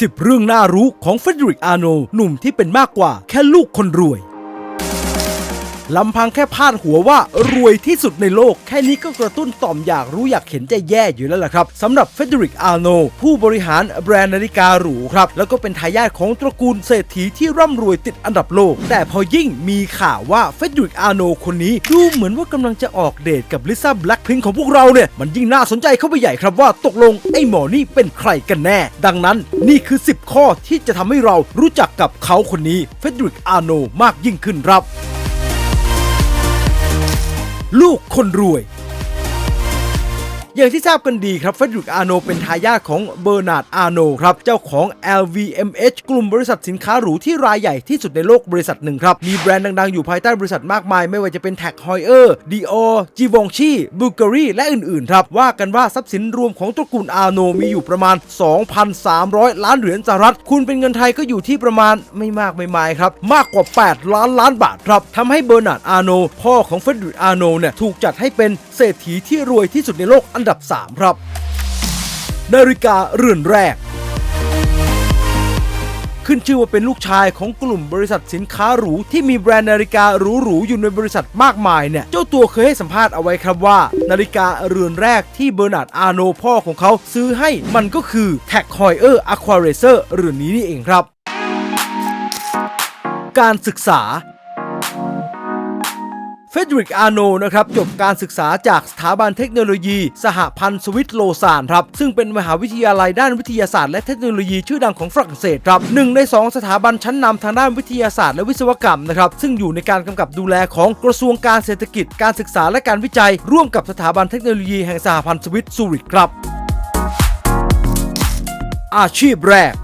10 เรื่องน่ารู้ของเฟเดริกอาโนหนุ่มที่เป็นมากกว่าแค่ลูกคนรวย ลำพังแค่พาดหัวว่ารวยที่สุดในโลก แค่นี้ก็กระตุ้นต่อมอยากรู้อยากเห็นใจแย่อยู่แล้วล่ะครับสำหรับเฟเดริกอาโนผู้บริหารแบรนด์นาฬิกาหรูครับ แล้วก็เป็นทายาทของตระกูลเศรษฐีที่ร่ำรวยติดอันดับโลก แต่พอยิ่งมีข่าวว่าเฟเดริกอาโนคนนี้ดูเหมือนว่ากำลังจะออกเดทกับลิซ่าแบล็คพิงของพวกเราเนี่ยมันยิ่งน่าสนใจเข้าไปใหญ่ครับว่าตกลงไอ้หมอนี่เป็นใครกันแน่ ดังนั้นนี่คือ 10 ข้อที่จะทำให้เรารู้จักกับเขาคนนี้เฟเดริกอาโนมากยิ่งขึ้นครับ ลูกคนรวย อย่างที่ทราบกันดีครับเฟดริกอาโนเป็นทายาทของเบอร์นาร์ดอาโนครับเจ้าของ LVMH กลุ่มบริษัทสินค้าหรูที่รายใหญ่ที่สุดในโลกบริษัทหนึ่งครับ มีแบรนด์ดังๆ อยู่ภายใต้บริษัทมากมาย ไม่ว่าจะเป็น Tag Heuer Dior Givenchy Bulgari และอื่นๆครับว่ากันว่าทรัพย์สินรวมของตระกูลอาโนมีอยู่ประมาณ 2,300 ล้านเหรียญสหรัฐ คุณเป็นเงินไทยก็อยู่ที่ประมาณไม่มากไม่มายครับมากกว่า 8 ล้านล้านบาทครับทำให้เบอร์นาร์ดอาโนพ่อของเฟดริกอาโนเนี่ยถูกจัดให้เป็นเศรษฐีที่รวยที่สุดในโลกอันดับ 3 ครับ นาฬิกาเรือนแรก ขึ้นชื่อว่าเป็นลูกชายของกลุ่มบริษัทสินค้าหรู ที่มีแบรนด์นาฬิกาหรูๆอยู่ในบริษัทมากมายเนี่ย เจ้าตัวเคยให้สัมภาษณ์เอาไว้ครับว่า นาฬิกาเรือนแรกที่เบอร์นาร์ดอาโนพ่อของเขาซื้อให้มันก็คือ Tag Heuer Aqua Racer เรือนนี้นี่เองครับ การศึกษา เฟดริกอาโนนะครับจบการศึกษาจากสถาบันเทคโนโลยี สหพันธ์สวิตโลซานครับซึ่งเป็นมหาวิทยาลัยด้านวิทยาศาสตร์และเทคโนโลยีชื่อดังของฝรั่งเศสครับหนึ่งใน 2 สถาบันชั้นนำทางด้านวิทยาศาสตร์และวิศวกรรมนะครับซึ่งอยู่ในการกำกับดูแลของกระทรวงการเศรษฐกิจ การศึกษาและการวิจัย ร่วมกับสถาบันเทคโนโลยีแห่งสหพันธ์สวิตซูริกครับ อาชีพแรก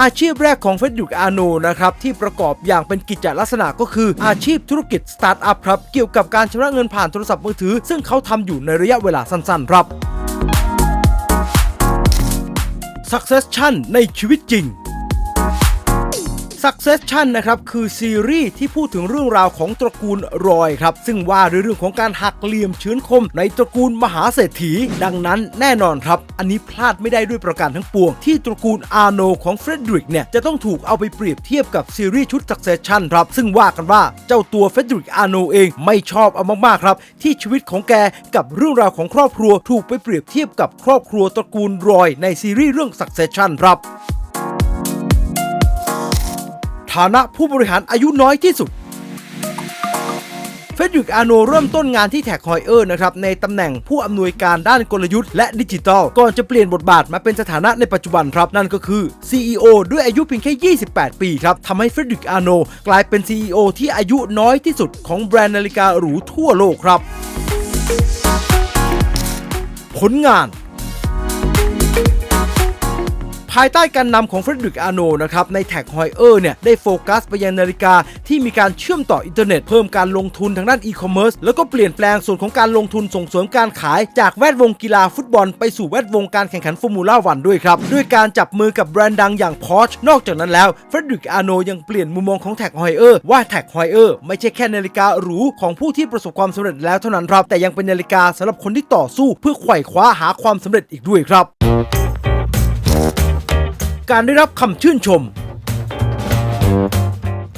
อาชีพแรกของเฟดดิกอาโนนะครับที่ประกอบอย่างเป็นกิจลักษณะก็คืออาชีพธุรกิจสตาร์ทอัพครับเกี่ยวกับการชำระเงินผ่านโทรศัพท์มือถือ ซึ่งเขาทำอยู่ในระยะเวลาสั้นๆครับ Succession ในชีวิตจริง Succession นะครับคือซีรีส์ที่พูดถึงเรื่องราวของตระกูลรอยครับซึ่งว่าด้วยเรื่องของการหักเหลี่ยมเฉือนคม ในตระกูลมหาเศรษฐี ดังนั้นแน่นอนครับ อันนี้พลาดไม่ได้ด้วยประการทั้งปวง ที่ตระกูลอาโนของเฟรดริกเนี่ยจะต้องถูกเอาไปเปรียบเทียบกับซีรีส์ชุด Succession ครับซึ่งว่ากันว่าเจ้าตัวเฟรดริกอาโนเองไม่ชอบเอามากๆครับที่ชีวิตของแกกับเรื่องราวของครอบครัวถูกไปเปรียบเทียบกับครอบครัวตระกูลรอยในซีรีส์เรื่อง Succession ครับ ฐานะผู้บริหารอายุน้อยที่สุด เฟดริกอาโนเริ่มต้นงานที่แท็กฮอยเออร์นะครับในตำแหน่งผู้อำนวยการด้านกลยุทธ์และดิจิทัล ก่อนจะเปลี่ยนบทบาทมาเป็นสถานะในปัจจุบันครับ นั่นก็คือ CEO ด้วยอายุเพียงแค่ 28 ปีครับทำให้เฟดริกอาโนกลายเป็น CEO ที่อายุน้อยที่สุดของแบรนด์นาฬิกาหรูทั่วโลกครับ ผลงาน ภายใต้การนำของเฟรดริกอาโนนะครับในแท็กฮอยเออร์เนี่ยได้โฟกัสไปยังนาฬิกาที่มีการเชื่อมต่ออินเทอร์เน็ตเพิ่มการลงทุนทางด้านอีคอมเมิร์ซแล้วก็เปลี่ยนแปลงส่วนของการลงทุนส่งเสริมการขาย จากแวดวงกีฬาฟุตบอลไปสู่แวดวงการแข่งขันฟอร์มูล่าวันด้วยครับ ด้วยการจับมือกับแบรนด์ดังอย่างพอชนอกจากนั้นแล้วเฟรดริกอาโนยังเปลี่ยนมุมมองของแท็กฮอยเออร์ว่าแท็กฮอยเออร์ไม่ใช่แค่นาฬิกาหรูของผู้ที่ประสบความสำเร็จแล้วเท่านั้นครับแต่ยังเป็นนาฬิกาสำหรับคนที่ต่อสู้เพื่อไขว่คว้าหาความสำเร็จอีกด้วยครับ การได้รับคำชื่นชม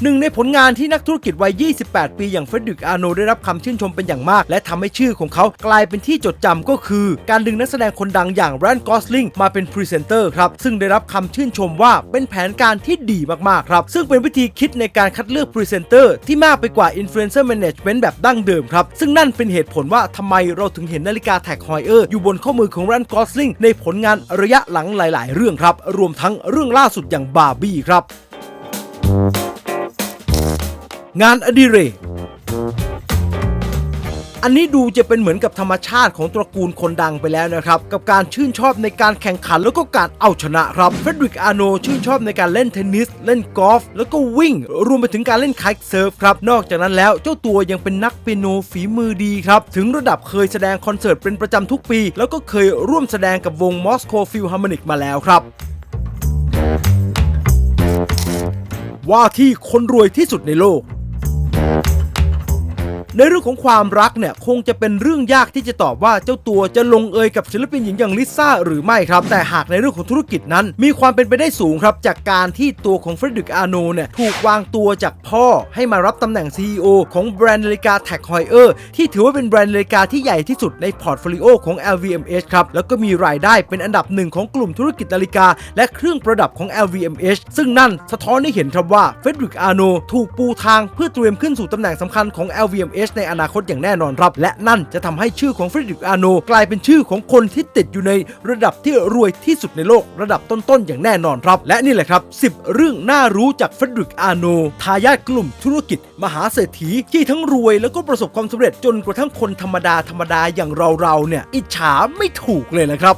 หนึ่งในผลงานที่นักธุรกิจวัย 28 ปีอย่างเฟรดริกอาโนได้รับคำชื่นชมเป็นอย่างมาก และทำให้ชื่อของเขากลายเป็นที่จดจำก็คือ การดึงนักแสดงคนดังอย่างแรนกอสลิงมาเป็นพรีเซนเตอร์ครับ ซึ่งได้รับคำชื่นชมว่าเป็นแผนการที่ดีมากๆครับ ซึ่งเป็นวิธีคิดในการคัดเลือกพรีเซนเตอร์ที่มากไปกว่าอินฟลูเอนเซอร์แมネจเมนต์แบบดั้งเดิมครับ ซึ่งนั่นเป็นเหตุผลว่าทำไมเราถึงเห็นนาฬิกาแท็กฮอยเออร์อยู่บนข้อมือของแรนกอสลิงในผลงานระยะหลังหลาย ๆ เรื่องครับรวมทั้งเรื่องล่าสุดอย่างบาร์บี้ครับ งานอดิเรก อันนี้ดูจะเป็นเหมือนกับธรรมชาติของตระกูลคนดังไปแล้วนะครับ กับการชื่นชอบในการแข่งขันแล้วก็การเอาชนะครับเฟดริกอาโนชื่นชอบในการเล่นเทนนิส เล่นกอล์ฟแล้วก็วิ่ง รวมไปถึงการเล่นคท์เซิร์ฟครับนอกจากนั้นแล้วเจ้าตัวยังเป็นนักเปียโนฝีมือดีครับ ถึงระดับเคยแสดงคอนเสิร์ตเป็นประจำทุกปี แล้วก็เคยร่วมแสดงกับวงมอสโกฟิลฮาร์มนิกมาแล้วครับว่าที่คนรวยที่สุดในโลก ในเรื่องของความรักเนี่ยคงจะเป็นเรื่องยากที่จะตอบว่าเจ้าตัวจะลงเอยกับศิลปินหญิงอย่างลิซ่าหรือไม่ครับ แต่หากในเรื่องของธุรกิจนั้น มีความเป็นไปได้สูงครับ จากการที่ตัวของเฟรดริกอาโนเนี่ยถูกวางตัวจากพ่อให้มารับตำแหน่ง CEO ของแบรนด์นาฬิกา Tag Heuer ที่ถือว่าเป็นแบรนด์นาฬิกาที่ใหญ่ที่สุดในพอร์ตโฟลิโอของ LVMH ครับแล้วก็มีรายได้เป็นอันดับหนึ่งของกลุ่มธุรกิจนาฬิกา และเครื่องประดับของ LVMH ซึ่งนั่นสะท้อนให้เห็นครับว่าเฟรดริกอาโนถูกปูทางเพื่อเตรียมขึ้นสู่ตำแหน่งสำคัญของ LVMH ในอนาคตอย่างแน่นอนครับ และนั่นจะทำให้ชื่อของเฟรดริกอาโนกลายเป็นชื่อของคนที่ติดอยู่ในระดับที่รวยที่สุดในโลกระดับต้นๆอย่างแน่นอนครับ และนี่แหละครับ 10 เรื่องน่ารู้จากเฟรดริกอาโนทายาทกลุ่มธุรกิจ มหาเศรษฐีที่ทั้งรวยแล้วก็ประสบความสำเร็จจนกระทั่งคนธรรมดาธรรมดาอย่างเราๆเนี่ยอิจฉาไม่ถูกเลยนะครับ